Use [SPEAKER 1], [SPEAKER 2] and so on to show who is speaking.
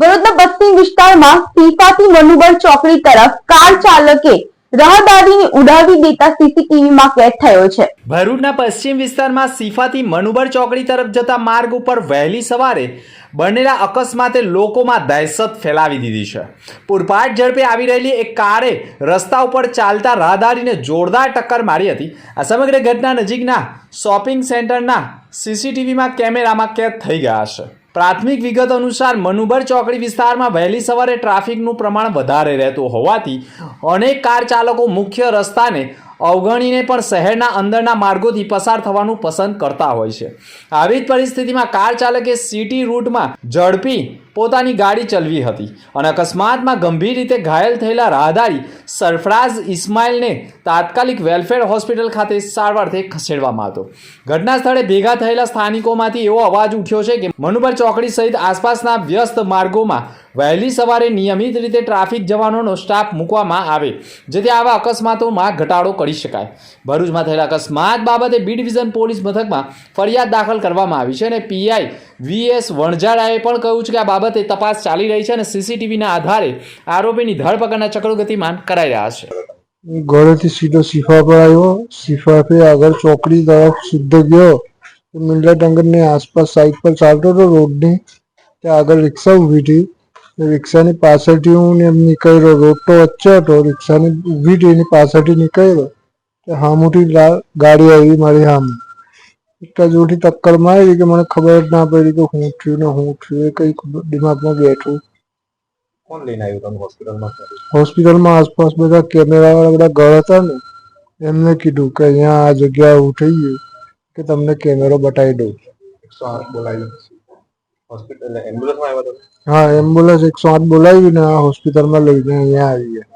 [SPEAKER 1] ભરૂચના બસ્તી વિસ્તારમાં પીપાથી મનુબર ચોકડી તરફ કાર ચાલકે રાહદારીને ઉડાવી દેતા સીસીટીવીમાં કેદ થયો છે.
[SPEAKER 2] ભરૂચના પશ્ચિમ વિસ્તારમાં સીફાથી મનુબર ચોકડી તરફ જતા માર્ગ ઉપર વહેલી સવારે બનેલા અકસ્માતે લોકોમાં દહેશત ફેલાવી દીધી છે. પૂરપાટ ઝડપે આવી રહેલી એક કારે રસ્તા ઉપર ચાલતા રાહદારીને જોરદાર ટક્કર મારી હતી. આ સમગ્ર ઘટના નજીકના શોપિંગ સેન્ટરના સીસીટીવીમાં કેમેરામાં કેદ થઈ ગયા છે. પ્રાથમિક વિગત અનુસાર મનુબર ચોકડી વિસ્તારમાં વહેલી સવારે ટ્રાફિકનું પ્રમાણ વધારે રહેતું હોવાથી અનેક કાર ચાલકો મુખ્ય રસ્તાને અવગણીને પણ શહેરના અંદરના માર્ગોથી પસાર થવાનું પસંદ કરતા હોય છે. આવી જ પરિસ્થિતિમાં કાર ચાલકે સિટી રૂટમાં ઝડપી પોતાની ગાડી ચલવી હતી અને અકસ્માતમાં ગંભીર રીતે ઘાયલ થયેલા રાહદારી સરફરાઝ ઇસ્માઇલને તાત્કાલિક વેલફેર હોસ્પિટલ ખાતે સારવારથી ખસેડવામાં હતો. ઘટના સ્થળે ભેગા થયેલા સ્થાનિકોમાંથી એવો અવાજ ઉઠ્યો છે કે મનુબર ચોકડી સહિત આસપાસના વ્યસ્ત માર્ગોમાં વહેલી સવારે નિયમિત રીતે ટ્રાફિક જવાનોનો સ્ટાફ મૂકવામાં આવે, જેથી આવા અકસ્માતોમાં ઘટાડો કરી શકાય. ભરૂચમાં થયેલા અકસ્માત બાબતે બી ડિવિઝન પોલીસ મથકમાં ફરિયાદ દાખલ કરવામાં આવી છે અને પીઆઈ વીએસ વણઝારાએ પણ કહ્યું છે કે આ બાબતે તપાસ ચાલી રહી છે અને સીસીટીવીના આધારે આરોપીની ધરપકડના ચક્રો ગતિમાન કરાઈ રહ્યા છે.
[SPEAKER 3] ઘરેથી સીધો સિફા પર આવ્યો. સિફા પર આગળ ચોકડી તરફ સીધો ગયો. મિલ્લા ડંગરની આસપાસ સાઈડ પર ચાલતો હતો રોડની. ત્યાં આગળ રિક્ષા ઊભી હતી. રિક્ષાની પાછળથી હું એમ નીકળ્યો રોડ તો વચ્ચે હતો. રિક્ષાની ઊભી હતી, એની પાછળથી નીકળ્યો હામુથી ગાડી આવી મારી સામે. જોરથી ટક્કર મારી કે મને ખબર જ ના પડી કે હું થયું ને હું થયું એ કઈ દિમાગમાં બેઠું.
[SPEAKER 4] કોણ લઈને આવ્યું તમે હોસ્પિટલમાં?
[SPEAKER 3] હોસ્પિટલમાં આસપાસ બધા કેમેરા વાળા બધા ઘર હતા ને એમને કીધું કે અહીંયા આ જગ્યા એવું થઈ ગયું કે તમને કેમેરો બતાવી દઉં.
[SPEAKER 4] એકસો આઠ બોલાવી હોસ્પિટલ એમ્બ્યુલન્સમાં આવ્યા
[SPEAKER 3] હા એમ્બ્યુલન્સ એકસો આઠ બોલાવી ને આ હોસ્પિટલમાં લઈને અહીંયા આવી ગયા